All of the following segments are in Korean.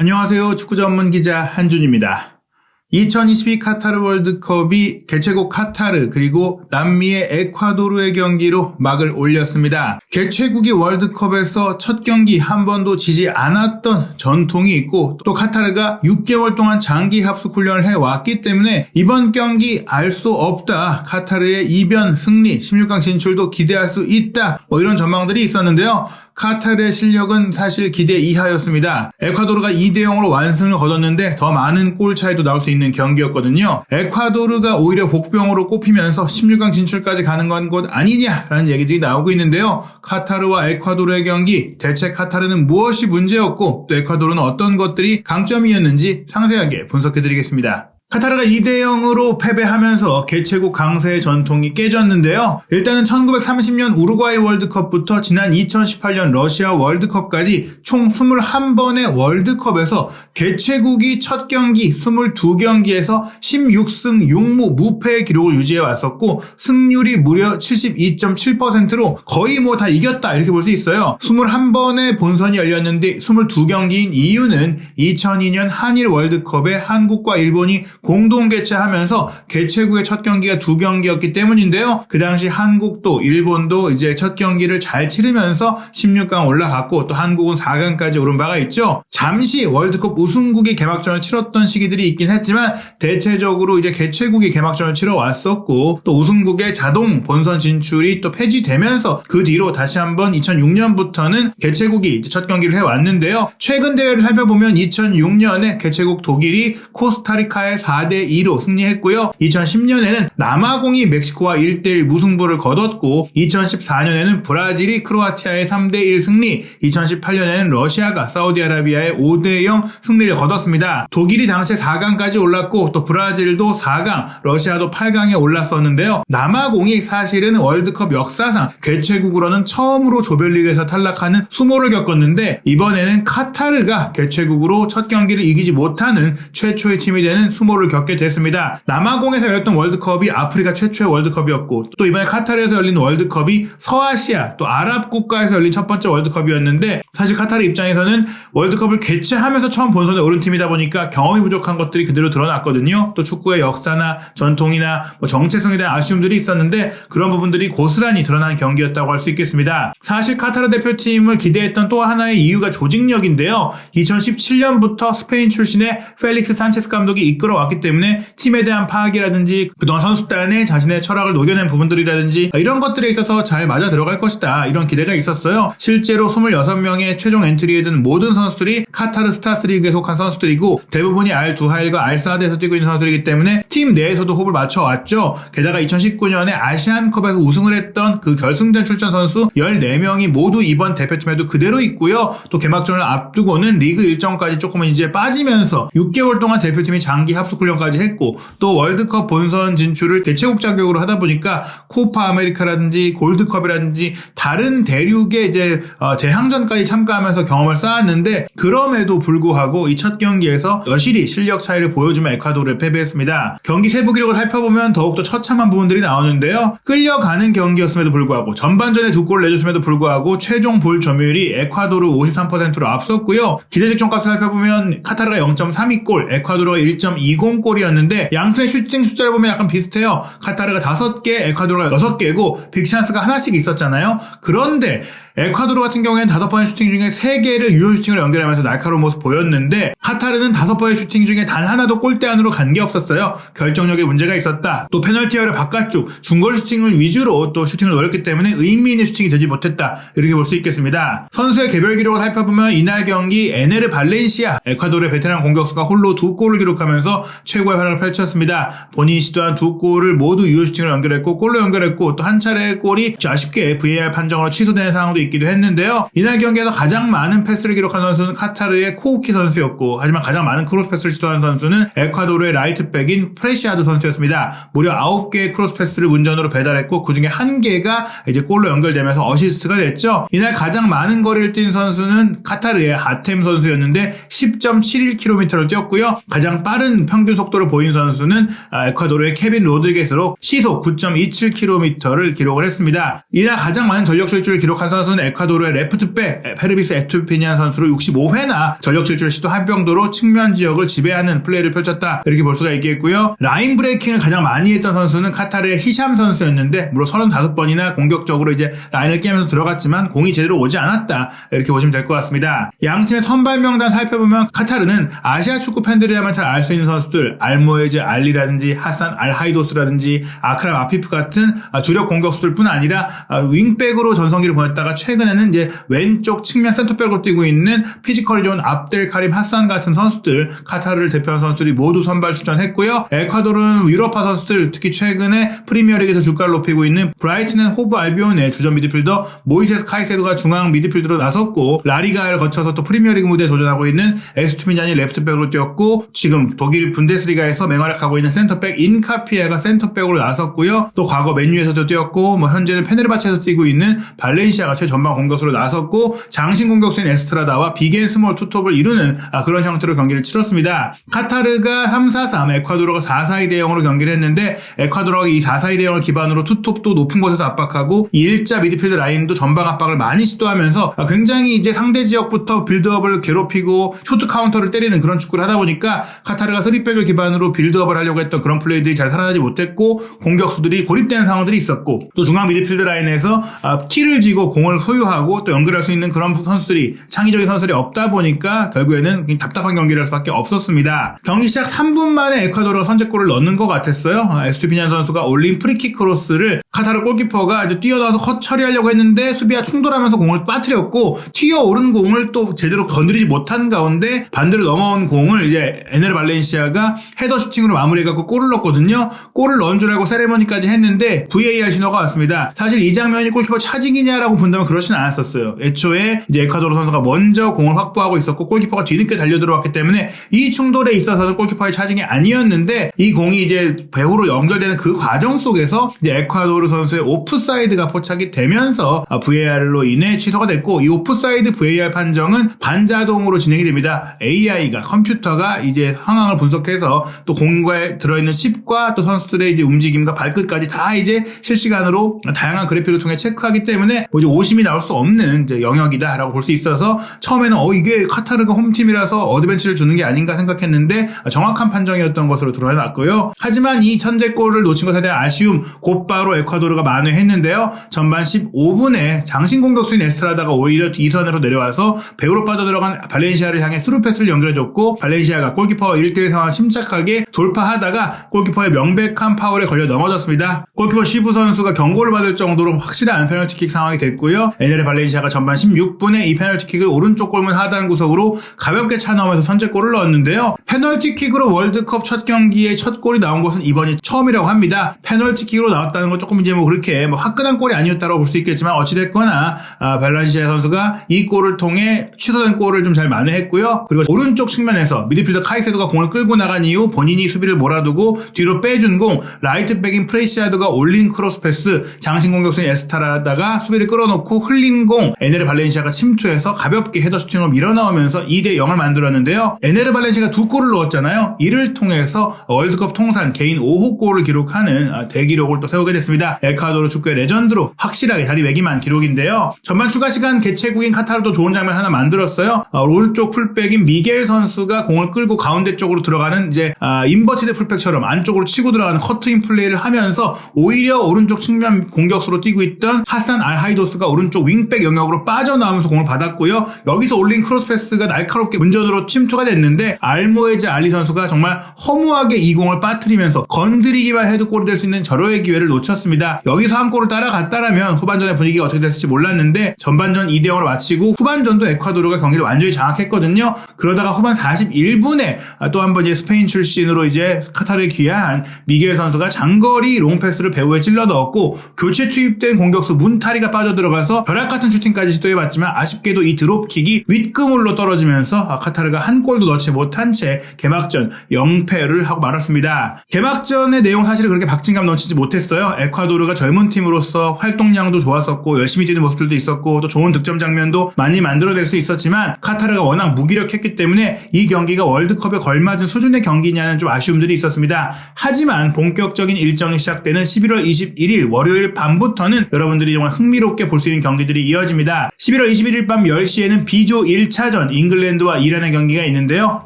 안녕하세요. 축구 전문 기자 한준입니다. 2022 카타르 월드컵이 개최국 카타르 그리고 남미의 에콰도르의 경기로 막을 올렸습니다. 개최국이 월드컵에서 첫 경기 한 번도 지지 않았던 전통이 있고 또 카타르가 6개월 동안 장기 합숙 훈련을 해왔기 때문에 이번 경기 알 수 없다. 카타르의 이변 승리 16강 진출도 기대할 수 있다. 뭐 이런 전망들이 있었는데요. 카타르의 실력은 사실 기대 이하였습니다. 에콰도르가 2대 0으로 완승을 거뒀는데 더 많은 골 차이도 나올 수 있는 경기였거든요. 에콰도르가 오히려 복병으로 꼽히면서 16강 진출까지 가는 건곧 아니냐라는 얘기들이 나오고 있는데요. 카타르와 에콰도르의 경기, 대체 카타르는 무엇이 문제였고 또 에콰도르는 어떤 것들이 강점이었는지 상세하게 분석해드리겠습니다. 카타르가 2대 0으로 패배하면서 개최국 강세의 전통이 깨졌는데요. 일단은 1930년 우루과이 월드컵부터 지난 2018년 러시아 월드컵까지 총 21번의 월드컵에서 개최국이 첫 경기 22경기에서 16승 6무 무패의 기록을 유지해 왔었고 승률이 무려 72.7%로 거의 뭐 다 이겼다 이렇게 볼 수 있어요. 21번의 본선이 열렸는데 22경기인 이유는 2002년 한일 월드컵에 한국과 일본이 공동 개최하면서 개최국의 첫 경기가 두 경기였기 때문인데요. 그 당시 한국도 일본도 이제 첫 경기를 잘 치르면서 16강 올라갔고 또 한국은 4강까지 오른 바가 있죠. 잠시 월드컵 우승국이 개막전을 치렀던 시기들이 있긴 했지만 대체적으로 이제 개최국이 개막전을 치러 왔었고 또 우승국의 자동 본선 진출이 또 폐지되면서 그 뒤로 다시 한번 2006년부터는 개최국이 이제 첫 경기를 해왔는데요. 최근 대회를 살펴보면 2006년에 개최국 독일이 코스타리카의 4대 2로 승리했고요. 2010년에는 남아공이 멕시코와 1대 1 무승부를 거뒀고 2014년에는 브라질이 크로아티아의 3대 1 승리 2018년에는 러시아가 사우디아라비아의 5대 0 승리를 거뒀습니다. 독일이 당시에 4강까지 올랐고 또 브라질도 4강, 러시아도 8강에 올랐었는데요. 남아공이 사실은 월드컵 역사상 개최국으로는 처음으로 조별리그에서 탈락하는 수모를 겪었는데 이번에는 카타르가 개최국으로 첫 경기를 이기지 못하는 최초의 팀이 되는 수모를 겪게 됐습니다. 남아공에서 열렸던 월드컵이 아프리카 최초의 월드컵이었고 또 이번에 카타르에서 열린 월드컵이 서아시아 또 아랍 국가에서 열린 첫 번째 월드컵이었는데 사실 카타르 입장에서는 월드컵을 개최하면서 처음 본선에 오른 팀이다 보니까 경험이 부족한 것들이 그대로 드러났거든요. 또 축구의 역사나 전통이나 뭐 정체성에 대한 아쉬움들이 있었는데 그런 부분들이 고스란히 드러난 경기였다고 할 수 있겠습니다. 사실 카타르 대표팀을 기대했던 또 하나의 이유가 조직력인데요. 2017년부터 스페인 출신의 펠릭스 산체스 감독이 이끌어왔기 때문에 팀에 대한 파악이라든지 그동안 선수단에 자신의 철학을 녹여낸 부분들이라든지 이런 것들에 있어서 잘 맞아 들어갈 것이다. 이런 기대가 있었어요. 실제로 26명의 최종 엔트리에 든 모든 선수들이 카타르 스타스 리그에 속한 선수들이고 대부분이 알2하일과 알4드에서 뛰고 있는 선수들이기 때문에 팀 내에서도 호흡을 맞춰왔죠. 게다가 2019년에 아시안컵에서 우승을 했던 그 결승전 출전 선수 14명이 모두 이번 대표팀에도 그대로 있고요. 또 개막전을 앞두고는 리그 일정까지 조금은 이제 빠지면서 6개월 동안 대표팀이 장기 합숙 훈련까지 했고 또 월드컵 본선 진출을 개최국 자격으로 하다 보니까 코파 아메리카라든지 골드컵이라든지 다른 대륙의 이제 어, 대항전까지 참가하면서 경험을 쌓았는데 그럼에도 불구하고 이 첫 경기에서 여실히 실력 차이를 보여주며 에콰도르에 패배했습니다. 경기 세부 기록을 살펴보면 더욱더 처참한 부분들이 나오는데요. 끌려가는 경기였음에도 불구하고 전반전에 두 골을 내줬음에도 불구하고 최종 볼 점유율이 에콰도르 53%로 앞섰고요. 기대 득점값을 살펴보면 카타르가 0.32골, 에콰도르가 1.20 골이었는데 양팀의 슈팅 숫자를 보면 약간 비슷해요. 카타르가 5개, 에콰도르가 6개고 빅찬스가 하나씩 있었잖아요. 그런데 에콰도르 같은 경우에는 다섯 번의 슈팅 중에 세 개를 유효 슈팅으로 연결하면서 날카로운 모습 보였는데 카타르는 다섯 번의 슈팅 중에 단 하나도 골대 안으로 간 게 없었어요. 결정력에 문제가 있었다. 또 페널티어를 바깥쪽 중거리 슈팅을 위주로 또 슈팅을 노렸기 때문에 의미 있는 슈팅이 되지 못했다. 이렇게 볼 수 있겠습니다. 선수의 개별 기록을 살펴보면 이날 경기 에네르 발렌시아 에콰도르의 베테랑 공격수가 홀로 두 골을 기록하면서 최고의 활약을 펼쳤습니다. 본인이 시도한 두 골을 모두 유효 슈팅으로 연결했고 골로 연결했고 또 한 차례 골이 아쉽게 VAR 판정으로 취소되는 상황도 있기도 했는데요. 이날 경기에서 가장 많은 패스를 기록한 선수는 카타르의 코우키 선수였고 하지만 가장 많은 크로스 패스를 시도한 선수는 에콰도르의 라이트백인 프레시아드 선수였습니다. 무려 9개의 크로스 패스를 문전으로 배달했고 그중에 한 개가 이제 골로 연결되면서 어시스트가 됐죠. 이날 가장 많은 거리를 뛴 선수는 카타르의 하템 선수였는데 10.71km를 뛰었고요. 가장 빠른 평균 속도를 보인 선수는 아, 에콰도르의 케빈 로드리게스로 시속 9.27km를 기록을 했습니다. 이날 가장 많은 전력 질주를 기록한 선수 는 에콰도르의 레프트백 페르비스 에투피니안 선수로 65회나 전력 질주를 시도한 정도로 측면 지역을 지배하는 플레이를 펼쳤다 이렇게 볼 수가 있겠고요. 라인 브레이킹을 가장 많이 했던 선수는 카타르의 히샴 선수였는데 물론 35번이나 공격적으로 이제 라인을 깨면서 들어갔지만 공이 제대로 오지 않았다 이렇게 보시면 될 것 같습니다. 양 팀의 선발 명단 살펴보면 카타르는 아시아 축구 팬들이라면 잘 알 수 있는 선수들 알모에즈 알리라든지 하산 알하이도스라든지 아크람 아피프 같은 아, 주력 공격수들뿐 아니라 아, 윙백으로 전성기를 보냈다가 최근에는 이제 왼쪽 측면 센터백으로 뛰고 있는 피지컬이 좋은 압델 카림 하산 같은 선수들 카타르를 대표하는 선수들이 모두 선발 출전했고요. 에콰도르는 유럽파 선수들 특히 최근에 프리미어리그에서 주가를 높이고 있는 브라이튼 앤 호브 알비온의 주전 미드필더 모이세스 카이세도가 중앙 미드필더로 나섰고 라리가를 거쳐서 또 프리미어리그 무대에 도전하고 있는 에스투미잔이 레프트백으로 뛰었고 지금 독일 분데스리가에서 맹활약하고 있는 센터백 인카피에가 센터백으로 나섰고요. 또 과거 맨유에서도 뛰었고 뭐 현재는 페네르바체에서 뛰고 있는 발렌시아가 최 전방 공격수로 나섰고 장신 공격수인 에스트라다와 비겐 스몰 투톱을 이루는 아, 그런 형태로 경기를 치렀습니다. 카타르가 3-4-3, 에콰도르가 4-4-2 대형으로 경기를 했는데 에콰도르가 이 4-4-2 대형을 기반으로 투톱도 높은 곳에서 압박하고 이 일자 미드필드 라인도 전방 압박을 많이 시도하면서 아, 굉장히 이제 상대 지역부터 빌드업을 괴롭히고 쇼트 카운터를 때리는 그런 축구를 하다 보니까 카타르가 3백을 기반으로 빌드업을 하려고 했던 그런 플레이들이 잘 살아나지 못했고 공격수들이 고립되는 상황들이 있었고 또 중앙 미드필드 라인에서 아, 키를 쥐고 공을 소유하고 또 연결할 수 있는 그런 선수들이 창의적인 선수들이 없다 보니까 결국에는 답답한 경기를 할 수밖에 없었습니다. 경기 시작 3분 만에 에콰도르가 선제골을 넣는 것 같았어요. 아, 에스투피니안 선수가 올린 프리킥 크로스를 카타르 골키퍼가 이제 뛰어나와서 컷 처리하려고 했는데 수비와 충돌하면서 공을 빠뜨렸고 튀어오른 공을 또 제대로 건드리지 못한 가운데 반대로 넘어온 공을 이제 에네르 발렌시아가 헤더 슈팅으로 마무리해갖고 골을 넣었거든요. 골을 넣은 줄 알고 세레머니까지 했는데 VAR 신호가 왔습니다. 사실 이 장면이 골키퍼 차징이냐라고 본다면 그렇지는 않았었어요. 애초에 이제 에콰도르 선수가 먼저 공을 확보하고 있었고 골키퍼가 뒤늦게 달려 들어왔기 때문에 이 충돌에 있어서는 골키퍼의 차징이 아니었는데 이 공이 이제 배후로 연결되는 그 과정 속에서 이제 에콰도르 선수의 오프사이드가 포착이 되면서 VAR로 인해 취소가 됐고 이 오프사이드 VAR 판정은 반자동으로 진행이 됩니다. AI가 컴퓨터가 이제 상황을 분석해서 또 공과에 들어있는 칩과 또 선수들의 이제 움직임과 발끝까지 다 이제 실시간으로 다양한 그래픽을 통해 체크하기 때문에 뭐 이제 오심이 나올 수 없는 영역이다라고 볼 수 있어서 처음에는 어 이게 카타르가 홈팀이라서 어드벤치를 주는 게 아닌가 생각했는데 정확한 판정이었던 것으로 드러났고요. 하지만 이 천재골을 놓친 것에 대한 아쉬움 곧바로 에콰도르가 만회했는데요. 전반 15분에 장신 공격수인 에스트라다가 오히려 이선으로 내려와서 배우로 빠져들어간 발렌시아를 향해 스루 패스를 연결해줬고 발렌시아가 골키퍼와 1대1 상황 침착하게 돌파하다가 골키퍼의 명백한 파울에 걸려 넘어졌습니다. 골키퍼 시부 선수가 경고를 받을 정도로 확실한 페널티킥 상황이 됐고요. 에네르 발렌시아가 전반 16분에 이 페널티킥을 오른쪽 골문 하단 구석으로 가볍게 차 넣으면서 선제골을 넣었는데요. 페널티킥으로 월드컵 첫 경기에 첫 골이 나온 것은 이번이 처음이라고 합니다. 페널티킥으로 나왔다는 건 조금 이제 뭐 그렇게 뭐 화끈한 골이 아니었다고 볼 수 있겠지만 어찌됐거나 아, 발렌시아 선수가 이 골을 통해 취소된 골을 좀 잘 만회했고요. 그리고 오른쪽 측면에서 미드필더 카이세도가 공을 끌고 나간 이후 본인이 수비를 몰아두고 뒤로 빼준 공 라이트백인 프레시아드가 올린 크로스 패스 장신 공격수인 에스타라다가 수비를 끌어놓고 흘린 공 에네르 발렌시아가 침투해서 가볍게 헤더 슈팅으로 밀어넣으면서 2대 0을 만들었는데요. 에네르 발렌시아가 두 골을 넣었잖아요. 이를 통해서 월드컵 통산 개인 5호 골을 기록하는 아, 대기록을 또 세우게 됐습니다. 에콰도르 축구의 레전드로 확실하게 자리매김한 기록인데요. 전반 추가 시간 개최국인 카타르도 좋은 장면 하나 만들었어요. 어, 오른쪽 풀백인 미겔 선수가 공을 끌고 가운데 쪽으로 들어가는 이제 아, 인버티드 풀백처럼 안쪽으로 치고 들어가는 커트인 플레이를 하면서 오히려 오른쪽 측면 공격수로 뛰고 있던 하산 알하이도스가 오른 쪽 윙백 영역으로 빠져나오면서 공을 받았고요. 여기서 올린 크로스 패스가 날카롭게 문전으로 침투가 됐는데 알모에즈 알리 선수가 정말 허무하게 이 공을 빠뜨리면서 건드리기만 해도 골이 될 수 있는 절호의 기회를 놓쳤습니다. 여기서 한 골을 따라갔다라면 후반전의 분위기가 어떻게 됐을지 몰랐는데 전반전 2대 0으로 마치고 후반전도 에콰도르가 경기를 완전히 장악했거든요. 그러다가 후반 41분에 또 한 번 이제 스페인 출신으로 이제 카타르에 귀한 미겔 선수가 장거리 롱패스를 배우에 찔러 넣었고 교체 투입된 공격수 문타리가 빠져들어가서 벼락 같은 슈팅까지 시도해봤지만 아쉽게도 이 드롭킥이 윗그물로 떨어지면서 카타르가 한 골도 넣지 못한 채 개막전 0패를 하고 말았습니다. 개막전의 내용 사실 그렇게 박진감 넘치지 못했어요. 에콰도르가 젊은 팀으로서 활동량도 좋았었고 열심히 뛰는 모습들도 있었고 또 좋은 득점 장면도 많이 만들어낼 수 있었지만 카타르가 워낙 무기력했기 때문에 이 경기가 월드컵에 걸맞은 수준 한준의 경기냐는 좀 아쉬움들이 있었습니다. 하지만 본격적인 일정이 시작되는 11월 21일 월요일 밤부터는 여러분들이 정말 흥미롭게 볼 수 있는 경기들이 이어집니다. 11월 21일 밤 10시에는 B조 1차전 잉글랜드와 이란의 경기가 있는데요.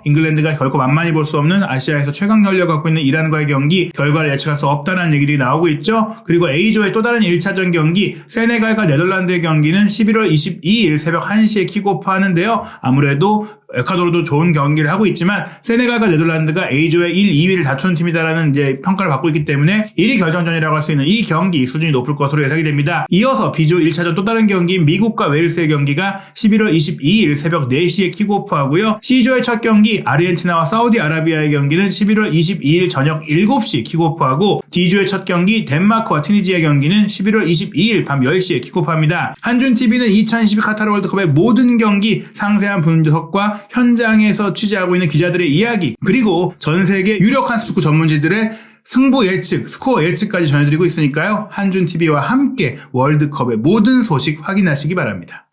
잉글랜드가 결코 만만히 볼 수 없는 아시아에서 최강 전력을 갖고 있는 이란과의 경기 결과를 예측할 수 없다는 얘기들이 나오고 있죠. 그리고 A조의 또 다른 1차전 경기 세네갈과 네덜란드의 경기는 11월 22일 새벽 1시에 킥오프 하는데요. 아무래도 에콰도르도 좋은 경기를 하고 있지만 세네갈과 네덜란드가 A조의 1, 2위를 다투는 팀이다라는 이제 평가를 받고 있기 때문에 1위 결정전이라고 할 수 있는 이 경기 수준이 높을 것으로 예상이 됩니다. 이어서 B조 1차전 또 다른 경기인 미국과 웨일스의 경기가 11월 22일 새벽 4시에 킥오프하고요. C조의 첫 경기 아르헨티나와 사우디아라비아의 경기는 11월 22일 저녁 7시 킥오프하고 D조의 첫 경기 덴마크와 튀니지의 경기는 11월 22일 밤 10시에 킥오프합니다. 한준TV는 2022 카타르 월드컵의 모든 경기 상세한 분석과 현장에서 취재하고 있는 기자들의 이야기 그리고 전 세계 유력한 축구 전문지들의 승부 예측, 스코어 예측까지 전해드리고 있으니까요. 한준TV와 함께 월드컵의 모든 소식 확인하시기 바랍니다.